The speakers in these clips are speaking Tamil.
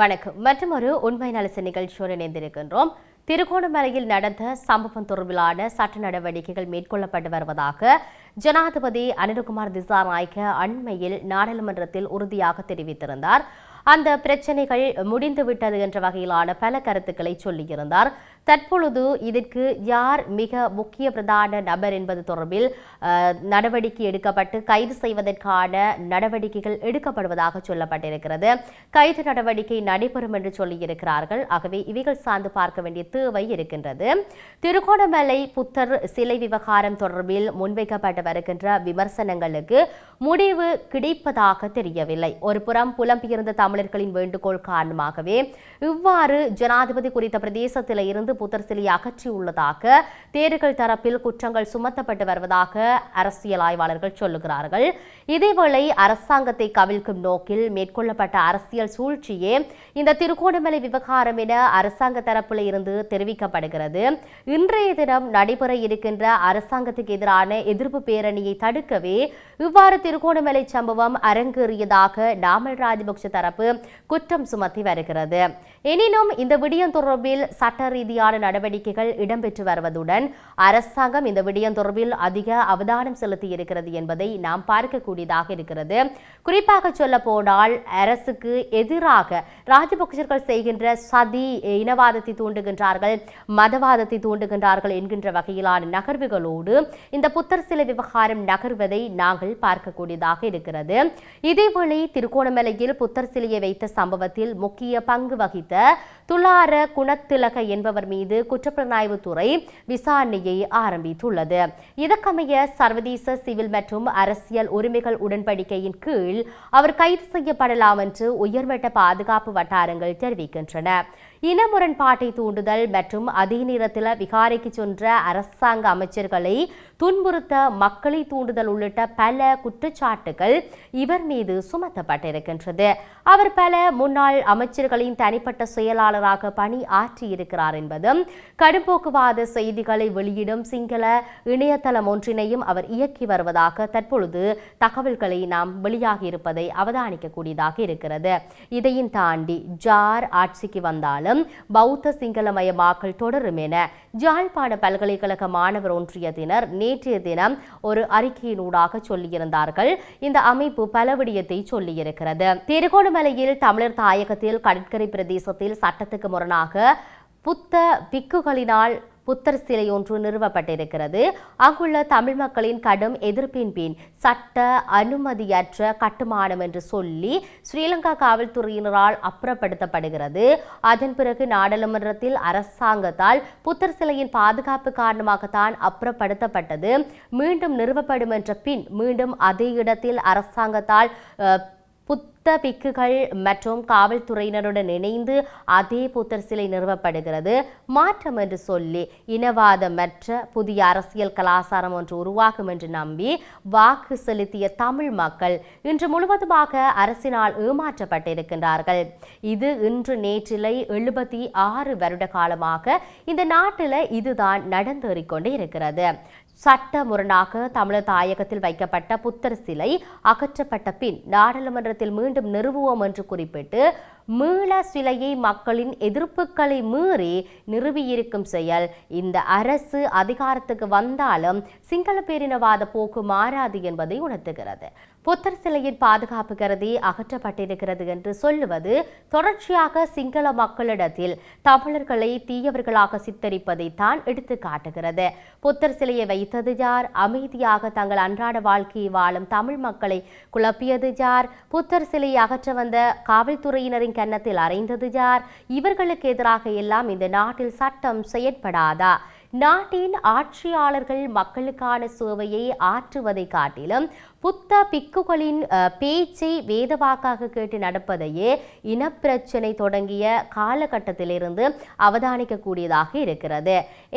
வணக்கம். மற்றும் ஒரு உண்மை நலச நிகழ்ச்சியோடு இணைந்திருக்கின்றோம். திருகோணமலையில் நடந்த சம்பவம் தொடர்பிலான சட்ட நடவடிக்கைகள் மேற்கொள்ளப்பட்டு வருவதாக ஜனாதிபதி அனிருகுமார் திசாநாயக்க அண்மையில் நாடாளுமன்றத்தில் உறுதியாக தெரிவித்திருந்தார். அந்த பிரச்சனைகள் முடிந்துவிட்டது என்ற வகையிலான பல கருத்துக்களை சொல்லியிருந்தார். தற்பொழுது இதற்கு யார் மிக முக்கிய பிரதான நபர் என்பது தொடர்பில் நடவடிக்கை எடுக்கப்பட்டு கைது செய்வதற்கான நடவடிக்கைகள் எடுக்கப்படுவதாக சொல்லப்பட்டிருக்கிறது. கைது நடவடிக்கை நடைபெறும் என்று சொல்லியிருக்கிறார்கள். ஆகவே இவைகள் சார்ந்து பார்க்க வேண்டிய தேவை இருக்கின்றது. திருகோணமலை புத்தர் சிலை விவகாரம் தொடர்பில் முன்வைக்கப்பட்டு வருகின்ற விமர்சனங்களுக்கு முடிவு கிடைப்பதாக தெரியவில்லை. ஒரு புறம் புலம்பெயர்ந்த தமிழர்களின் வேண்டுகோள் காரணமாகவே இவ்வாறு ஜனாதிபதி குறித்த பிரதேசத்தில் இருந்து புத்தர் சிலையை அகற்றியுள்ளதாக தேர்கள் தரப்பில் குற்றங்கள் சுமத்தப்பட்டு வருவதாக அரசியல் ஆய்வாளர்கள் சொல்லுகிறார்கள். இதேவேளை அரசாங்கத்தை கவிழ்க்கும் நோக்கில் மேற்கொள்ளப்பட்ட அரசியல் சூழ்ச்சியே இந்த திருகோணமலை விவகாரம் என அரசாங்க தரப்பில் இருந்து தெரிவிக்கப்படுகிறது. இன்றைய தினம் நடைபெற இருக்கின்ற அரசாங்கத்துக்கு எதிரான எதிர்ப்பு பேரணியை தடுக்கவே இவ்வாறு திருகோணமலை சம்பவம் அரங்கேறியதாக நாமல் ராஜபக்ஷ தரப்பு குற்றம் சுமத்தி வருகிறது. எனினும் இந்த விடயம் தொடர்பில் சட்ட ரீதியான நடவடிக்கைகள் இடம்பெற்று வருவதுடன் அரசாங்கம் இந்த விடயம் தொடர்பில் அதிக அவதானம் செலுத்தி இருக்கிறது என்பதை நாம் பார்க்கக்கூடியதாக இருக்கிறது. குறிப்பாக சொல்ல போனால் அரசுக்கு எதிராக ராஜபக்சர்கள் செய்கின்ற சதி இனவாதத்தை தூண்டுகின்றார்கள் மதவாதத்தை தூண்டுகின்றார்கள் என்கின்ற வகையிலான நகர்வுகளோடு இந்த புத்தர் சிலை விவகாரம் நகர்வதை நாங்கள் பார்க்கக்கூடியதாக இருக்கிறது. இதேவேளை திருகோணமலையில் புத்தர் சிலையை வைத்த சம்பவத்தில் முக்கிய பங்கு வகித்த துளார குணத்திலக என்பவர் மீது குற்றப்புலனாய்வு துறை விசாரணையை ஆரம்பித்துள்ளது. இதற்கமைய சர்வதேச சிவில் மற்றும் அரசியல் உரிமைகள் உடன்படிக்கையின் கீழ் அவர் கைது செய்யப்படலாம் என்று உயர்மட்ட பாதுகாப்பு வட்டாரங்கள் தெரிவிக்கின்றன. இன முரண்பாட்டை தூண்டுதல் மற்றும் அதே நேரத்தில் விகாரைக்கு சென்ற அரசாங்க அமைச்சர்களை துன்புறுத்த மக்களை தூண்டுதல் உள்ளிட்ட பல குற்றச்சாட்டுகள் இவர் மீது சுமத்தப்பட்டிருக்கின்றது. அவர் பல முன்னாள் அமைச்சர்களின் தனிப்பட்ட செயலாளராக பணி ஆற்றியிருக்கிறார் என்பதும் கடும்போக்குவாத செய்திகளை வெளியிடும் சிங்கள இணையதளம் ஒன்றினையும் அவர் இயக்கி வருவதாக தற்பொழுது தகவல்களை நாம் வெளியாகியிருப்பதை அவதானிக்கக்கூடியதாக இருக்கிறது. இதையும் தாண்டி ஜார் ஆட்சிக்கு வந்தாலும் பௌத்த சிங்களமயமாக்கல் தொடரும் என ஜாழ்ப்பாண பல்கலைக்கழக மாணவர் ஒன்றியத்தினர் நேற்றைய தினம் ஒரு அறிக்கையினூடாக சொல்லியிருந்தார்கள். இந்த அமைப்பு பல விடயத்தை சொல்லியிருக்கிறது. திருகோணமலையில் தமிழர் தாயகத்தில் கடற்கரை பிரதேசத்தில் சட்டத்துக்கு முரணாக புத்த பிக்குகளினால் புத்தர் சிலை ஒன்று நிறுவப்பட்டிருக்கிறது. அங்குள்ள தமிழ் மக்களின் கடும் எதிர்ப்பின் பின் சட்ட அனுமதியற்ற கட்டுமானம் என்று சொல்லி ஸ்ரீலங்கா காவல்துறையினரால் அப்புறப்படுத்தப்படுகிறது. அதன் பிறகு நாடாளுமன்றத்தில் அரசாங்கத்தால் புத்தர் சிலையின் பாதுகாப்பு காரணமாகத்தான் அப்புறப்படுத்தப்பட்டது. மீண்டும் நிறுவப்படும் என்ற பின் மீண்டும் அதே இடத்தில் அரசாங்கத்தால் புத்த பிக்குகள் மற்றும் காவல்துறையினருடன் இணைந்து அதே புத்தர் சிலை நிறுவப்படுகிறது. மாற்றம் என்று சொல்லி இனவாதமற்ற புதிய அரசியல் கலாச்சாரம் ஒன்று உருவாகும் என்று நம்பி வாக்கு செலுத்திய தமிழ் மக்கள் இன்று முழுவதுமாக அரசினால் ஏமாற்றப்பட்டிருக்கின்றார்கள். இது இன்று நேற்றிலை எழுபத்தி ஆறு வருட காலமாக இந்த நாட்டில் இதுதான் நடந்தேறிக்கொண்டே இருக்கிறது. சட்ட முரணாக தமிழர் தாயகத்தில் வைக்கப்பட்ட புத்தர் சிலை அகற்றப்பட்ட பின் நாடாளுமன்றத்தில் மீண்டும் நிறுவுவோம் என்று குறிப்பிட்டு மீள சிலையை மக்களின் எதிர்ப்புகளை மீறி நிறுவியிருக்கும் செயல் இந்த அரசு அதிகாரத்துக்கு வந்தாலும் சிங்கள பேரினவாத போக்கு மாறாது என்பதை உணர்த்துகிறது. புத்தர் சிலையின் பாதுகாப்பு கருதி அகற்றப்பட்டிருக்கிறது என்று சொல்லுவது தொடர்ச்சியாக சிங்கள மக்களிடத்தில் தமிழர்களை தீயவர்களாக சித்தரிப்பதைத்தான் எடுத்து காட்டுகிறது. புத்தர் சிலையை வைத்தது யார்? அமைதியாக தங்கள் அன்றாட வாழ்க்கையை வாழும் தமிழ் மக்களை குழப்பியது யார்? புத்தர் சிலையை அகற்ற வந்த காவல்துறையினரின் கன்னத்தில் அறைந்தது யார்? இவர்களுக்கு எதிராக எல்லாம் இந்த நாட்டில் சட்டம் செயற்படாதா? நாட்டின் ஆட்சியாளர்கள் மக்களுக்கான சேவையை ஆற்றுவதை காட்டிலும் புத்த பிக்குகளின் பேச்சை வேதவாக்காக கேட்டு நடப்பதையே இனப்பிரச்சனை தொடங்கிய காலகட்டத்திலிருந்து அவதானிக்கக்கூடியதாக இருக்கிறது.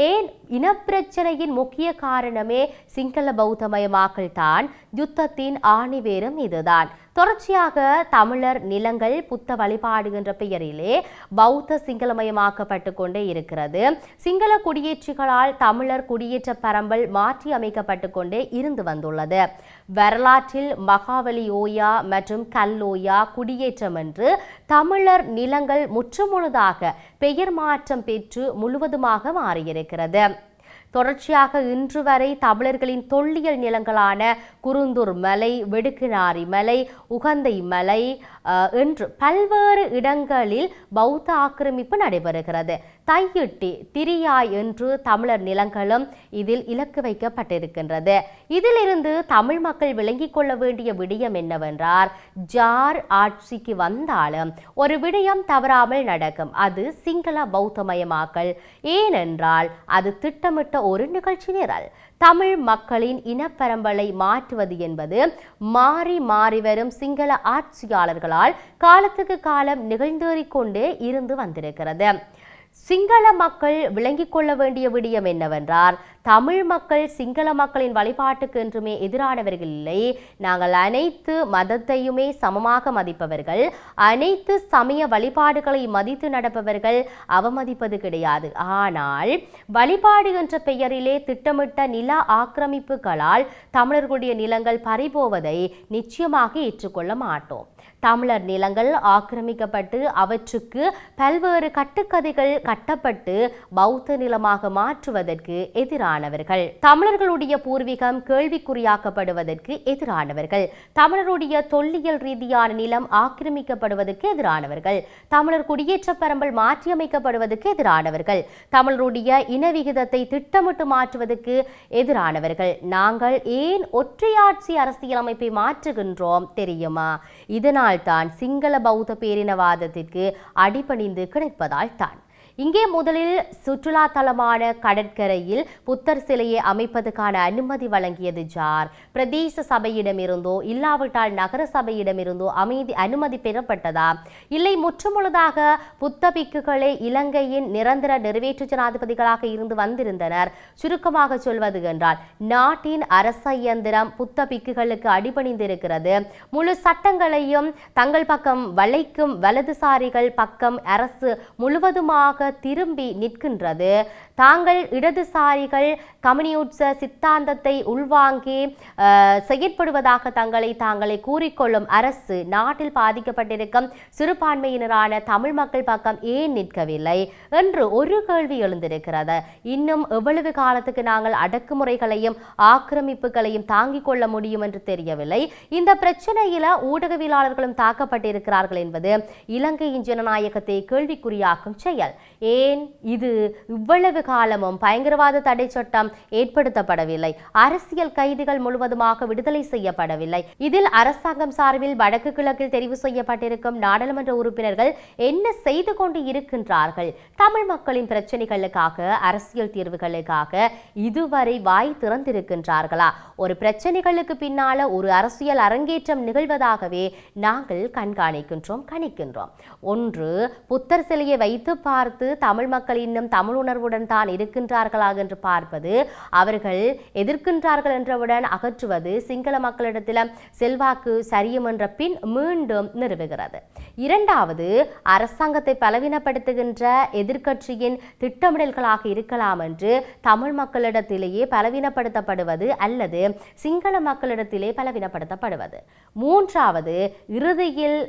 ஏன்? இனப்பிரச்சனையின் முக்கிய காரணமே சிங்கள பௌத்தமயமாக்கல் தான். யுத்தத்தின் ஆணிவேரும் இதுதான். தொடர்ச்சியாக தமிழர் நிலங்கள் புத்த வழிபாடு என்ற பெயரிலே பௌத்த சிங்களமயமாக்கப்பட்டு கொண்டே இருக்கிறது. சிங்கள குடியேற்றிகளால் தமிழர் குடியேற்ற பரம்பல் மாற்றி அமைக்கப்பட்டு கொண்டே இருந்து வந்துள்ளது. வரலாற்றில் மகாவலி ஓயா மற்றும் கல்லோயா குடியேற்றம் என்று தமிழர் நிலங்கள் முற்றுமுழுதாக பெயர் மாற்றம் பெற்று முழுவதுமாக மாறியிருக்கிறது. தொடர்ச்சியாக இன்று வரை தமிழர்களின் தொல்லியல் நிலங்களான குருந்தூர் மலை வெடுக்கினாரி மலை உகந்தை மலை என்று பல்வேறு இடங்களில் பௌத்த ஆக்கிரமிப்பு நடைபெறுகிறது. தையிட்டி திரியாய் என்று தமிழர் நிலங்களும் இதில் இலக்கு வைக்கப்பட்டிருக்கின்றது. இதிலிருந்து தமிழ் மக்கள் விளங்கிக் கொள்ள வேண்டிய விடயம் என்னவென்றால் ஜார் ஆட்சிக்கு வந்தாலும் ஒரு விடயம் தவறாமல் நடக்கும். அது சிங்கள பௌத்தமயமாக்கல். ஏனென்றால் அது திட்டமிட்ட ஒரு நிகழ்ச்சி நிரல். தமிழ் மக்களின் இனப்பரம்பலை மாற்றுவது என்பது மாறி மாறி வரும் சிங்கள ஆட்சியாளர்களால் காலத்துக்கு காலம் நிகழ்ந்தேறிக்கொண்டே இருந்து வந்திருக்கிறது. சிங்கள மக்கள் விளங்கிக் கொள்ள வேண்டிய விடயம் என்னவென்றால் தமிழ் மக்கள் சிங்கள மக்களின் வழிபாட்டுக்கு என்றுமே எதிரானவர்கள் இல்லை. நாங்கள் அனைத்து மதத்தையுமே சமமாக மதிப்பவர்கள் அனைத்து சமய வழிபாடுகளை மதித்து நடப்பவர்கள் அவமதிப்பது கிடையாது. ஆனால் வழிபாடு என்ற பெயரிலே திட்டமிட்ட நில ஆக்கிரமிப்புகளால் தமிழர்களுடைய நிலங்கள் பறிபோவதை நிச்சயமாக ஏற்றுக்கொள்ள மாட்டோம். தமிழர் நிலங்கள் ஆக்கிரமிக்கப்பட்டு அவற்றுக்கு பல்வேறு கட்டுக்கதைகள் கட்டப்பட்டு பௌத்த நிலமாக மாற்றுவதற்கு எதிரானவர்கள். தமிழர்களுடைய பூர்வீகம் கேள்விக்குறியாக்கப்படுவதற்கு எதிரானவர்கள். தமிழருடைய தொல்லியல் ரீதியான நிலம் ஆக்கிரமிக்கப்படுவதற்கு எதிரானவர்கள். தமிழர் குடியேற்ற பரம்பல் மாற்றியமைக்கப்படுவதற்கு எதிரானவர்கள். தமிழருடைய இன விகிதத்தை திட்டமிட்டு மாற்றுவதற்கு எதிரானவர்கள். நாங்கள் ஏன் ஒற்றையாட்சி அரசியலமைப்பை மாற்றுகின்றோம் தெரியுமா? இதனால் தான் சிங்கள பௌத்த பேரினவாதத்திற்கு அடிபணிந்து கிடைப்பதால் தான் இங்கே முதலில் சுற்றுலா தலமான கடற்கரையில் புத்தர் சிலையை அமைப்பதற்கான அனுமதி வழங்கியது ஜார். பிரதேச சபையிடமிருந்தோ இல்லாவிட்டால் நகர சபையிடமிருந்தோ அமைதி அனுமதி பெறப்பட்டதா? இல்லை முற்றுமுழுதாக புத்த பிக்குகளே இலங்கையின் நிரந்தர நிறைவேற்று ஜனாதிபதிகளாக இருந்து வந்திருந்தனர். சுருக்கமாக சொல்வது என்றால் நாட்டின் அரச இயந்திரம் புத்த பிக்குகளுக்கு அடிபணிந்திருக்கிறது. முழு சட்டங்களையும் தங்கள் பக்கம் வளைக்கும் வலதுசாரிகள் பக்கம் அரசு முழுவதுமாக திரும்பி நிற்கின்றது. தாங்கள் இடதுசாரிகள் கம்யூனிஸ்ட சித்தாந்தத்தை உள்வாங்கி செயற்படுவதாக தங்களை தாங்களை கூறிக்கொள்ளும் அரசு நாட்டில் பாதிக்கப்பட்டிருக்கும் சிறுபான்மையினரான தமிழ் மக்கள் பக்கம் ஏன் நிற்கவில்லை என்று ஒரு கேள்வி எழுந்திருக்கிறது. இன்னும் எவ்வளவு காலத்துக்கு நாங்கள் அடக்குமுறைகளையும் ஆக்கிரமிப்புகளையும் தாங்கிக் கொள்ள முடியும் என்று தெரியவில்லை. இந்த பிரச்சனையில ஊடகவியலாளர்களும் தாக்கப்பட்டிருக்கிறார்கள் என்பது இலங்கையின் ஜனநாயகத்தை கேள்விக்குறியாக்கும் செயல். ஏன் இது இவ்வளவு காலமும் பயங்கரவாத தடை சட்டம் ஏற்படுத்தப்படவில்லை? அரசியல் கைதிகள் முழுவதுமாக விடுதலை செய்யப்படவில்லை. இதில் அரசாங்கம் சார்பில் வடக்கு கிழக்கில் தெரிவு செய்யப்பட்டிருக்கும் நாடாளுமன்ற உறுப்பினர்கள் என்ன செய்து கொண்டு இருக்கின்றார்கள்? தமிழ் மக்களின் பிரச்சனைகளுக்காக அரசியல் தீர்வுகளுக்காக இதுவரை வாய் திறந்திருக்கின்றார்களா? ஒரு பிரச்சனைகளுக்கு பின்னால ஒரு அரசியல் அரங்கேற்றம் நிகழ்வதாகவே நாங்கள் கண்காணிக்கின்றோம் கணிக்கின்றோம். ஒன்று புத்தர் சிலையை வைத்து பார்த்து தமிழ் மக்கள் இன்னும் தமிழ் உணர்வுடன் தான் இருக்கின்றார்களா என்று பார்ப்பது அவர்கள் எதிர்க்கின்றார்கள் என்றவுடன் அகற்றுவது சிங்கள மக்களிடத்தில் செல்வாக்கு சரியும் என்ற பின் மீண்டும் நிறுவுகிறது. இரண்டாவது அரசாங்கத்தை பலவீனப்படுத்துகின்ற எதிர்க்கட்சியின் திட்டமிடல்களாக இருக்கலாம் என்று தமிழ் மக்களிடத்திலேயே பலவீனப்படுத்தப்படுவது அல்லது சிங்கள மக்களிடத்திலே பலவீனப்படுத்தப்படுவது. மூன்றாவது இறுதியில்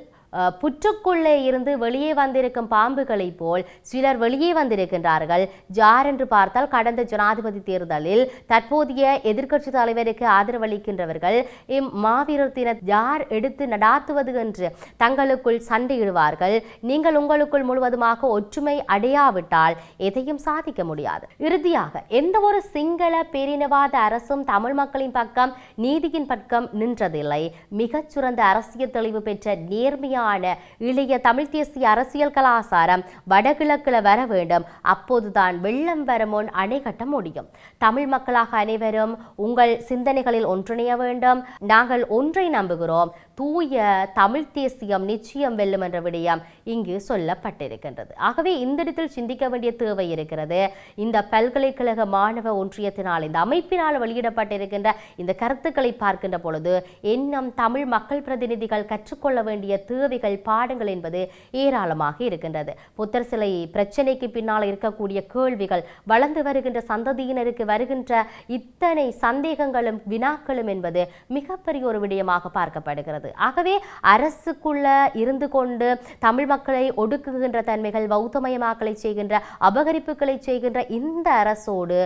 புற்றுக்குள்ளே இருந்து வெளியே வந்திருக்கும் பாம்புகளைப் போல் சிலர் வெளியே வந்திருக்கின்றார்கள். ஜார் என்று பார்த்தால் கடந்த ஜனாதிபதி தேர்தலில் தற்போதைய எதிர்க்கட்சி தலைவருக்கு ஆதரவளிக்கின்றவர்கள் இம் மாவீரர் தின ஜார் எடுத்து நடாத்துவது என்று தங்களுக்குள் சண்டையிடுவார்கள். நீங்கள் உங்களுக்குள் முழுவதுமாக ஒற்றுமை அடையாவிட்டால் எதையும் சாதிக்க முடியாது. இறுதியாக எந்த ஒரு சிங்கள பேரினவாத அரசும் தமிழ் மக்களின் பக்கம் நீதியின் பக்கம் நின்றதில்லை. மிகச் சிறந்த அரசியல் தெளிவு பெற்ற நேர்மையான உண்மையான இளைய தமிழ் தேசிய அரசியல் கலாசாரம் வடகிழக்கில் வர வேண்டும். அப்போதுதான் வெள்ளம் வருமுன் அணை கட்ட முடியும். தமிழ் மக்களாக அனைவரும் உங்கள் சிந்தனைகளில் ஒன்றிணைய வேண்டும். நாங்கள் ஒன்றை நம்புகிறோம். தூய தமிழ் தேசியம் நிச்சயம் வெல்லும் என்ற விடயம் இங்கு சொல்லப்பட்டிருக்கின்றது. ஆகவே இந்த இடத்தில் சிந்திக்க வேண்டிய தேவை இருக்கிறது. இந்த பல்கலைக்கழக மாணவ ஒன்றியத்தினால் இந்த அமைப்பினால் வெளியிடப்பட்டிருக்கின்ற இந்த கருத்துக்களை பார்க்கின்ற பொழுது இன்னும் தமிழ் மக்கள் பிரதிநிதிகள் கற்றுக்கொள்ள வேண்டிய தேவை தேவைகள் பாடங்கள் என்பது ஏராளமாக இருக்கின்றது. புத்தர் சிலை பிரச்சனைக்கு பின்னால் இருக்கக்கூடிய கேள்விகள் வளர்ந்து வருகின்ற சந்ததியினருக்கு வருகின்ற இத்தனை சந்தேகங்களும் வினாக்களும் என்பது மிகப்பெரிய ஒரு விடயமாக பார்க்கப்படுகிறது. ஆகவே அரசுக்குள்ள இருந்து கொண்டு தமிழ் மக்களை ஒடுக்குகின்ற தன்மைகள் பௌத்தமயமாக்கலை செய்கின்ற அபகரிப்புகளை செய்கின்ற இந்த அரசோடு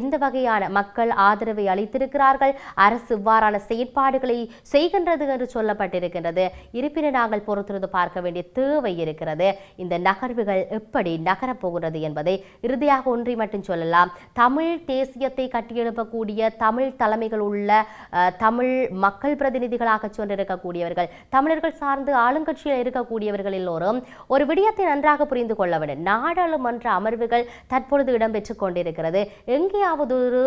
எந்த வகையான மக்கள் ஆதரவை அளித்திருக்கிறார்கள்? அரசு இவ்வாறான செயற்பாடுகளை செய்கின்றது என்று சொல்லப்பட்டிருக்கின்றது. இருப்பினும் நாங்கள் பொறுத்திருந்து பார்க்க வேண்டிய தேவை இருக்கிறது. இந்த நகர்வுகள் எப்படி நகரப்போகிறது என்பதை இறுதியாக ஒன்றை மட்டும் சொல்லலாம். தமிழ் தேசியத்தை கட்டியெழுப்பக்கூடிய தமிழ் தலைமைகள் உள்ள தமிழ் மக்கள் பிரதிநிதிகளாக சென்றிருக்கக்கூடியவர்கள் தமிழர்கள் சார்ந்து ஆளுங்கட்சியில் இருக்கக்கூடியவர்கள் எல்லோரும் ஒரு விடயத்தை நன்றாக புரிந்து கொள்ள வேண்டும். நாடாளுமன்ற அமர்வுகள் தற்பொழுது இடம்பெற்றுக் கொண்டிருக்கிறது. எங்கேயாவது ஒரு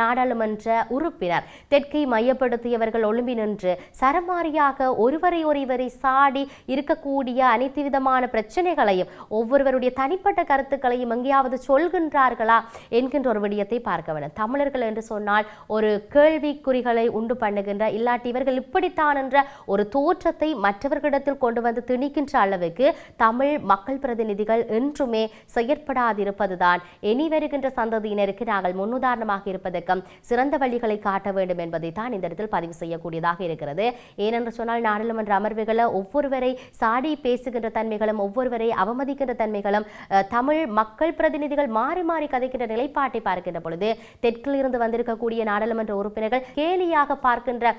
நாடாளுமன்ற உறுப்பினர் தெற்கை மையப்படுத்தியவர்கள் ஒழும்பி நின்று சரமாரியாக ஒருவரை ஒருவரை சாடி இருக்கக்கூடிய அனைத்து விதமான பிரச்சனைகளையும் ஒவ்வொருவருடைய தனிப்பட்ட கருத்துக்களையும் எங்கேயாவது சொல்கின்றார்களா என்கின்ற ஒரு விடயத்தை பார்க்க வேண்டும். தமிழர்கள் என்று சொன்னால் ஒரு கேள்விக்குறிகளை உண்டு பண்ணுகின்ற இல்லாட்டி இவர்கள் இப்படித்தான் என்ற ஒரு தோற்றத்தை மற்றவர்களிடத்தில் கொண்டு வந்து திணிக்கின்ற அளவுக்கு தமிழ் மக்கள் பிரதிநிதிகள் என்றுமே செயற்படாதிருப்பதுதான். இனி வருகின்ற சந்ததியினருக்கு நாங்கள் முன்னுதாரணமாக இருப்பதற்கும் சிறந்த வழிகளை காட்ட வேண்டும் என்பதை தான் இந்த இடத்தில் பதிவு செய்யக்கூடியதாக இருக்கிறது. ஏனென்று சொன்னால் நாடாளுமன்ற அமர்வுகள் ஒவ்வொருவரை சாடி பேசுகின்ற தன்மைகளும் ஒவ்வொருவரை அவமதிக்கின்ற தன்மைகளும் தமிழ் மக்கள் பிரதிநிதிகள் மாறி மாறி கதைக்கின்ற நிலைப்பாட்டை பார்க்கின்ற பொழுது தெற்கில் இருந்து வந்திருக்கக்கூடிய நாடாளுமன்ற உறுப்பினர்கள் கேலியாக பார்க்கின்ற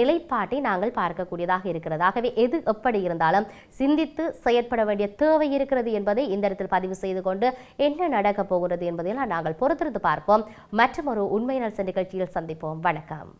நிலைப்பாட்டை நாங்கள் பார்க்கக்கூடியதாக இருக்கிறது ஆகவே எது எப்படி இருந்தாலும் சிந்தித்து செயற்பட வேண்டிய தேவை இருக்கிறது என்பதை இந்த இடத்தில் பதிவு செய்து கொண்டு என்ன நடக்கப் போகிறது என்பதையெல்லாம் நாங்கள் பொறுத்திருந்து பார்ப்போம். மற்றும் ஒரு உண்மை நிகழ்ச்சியில் சந்திப்போம். வணக்கம்.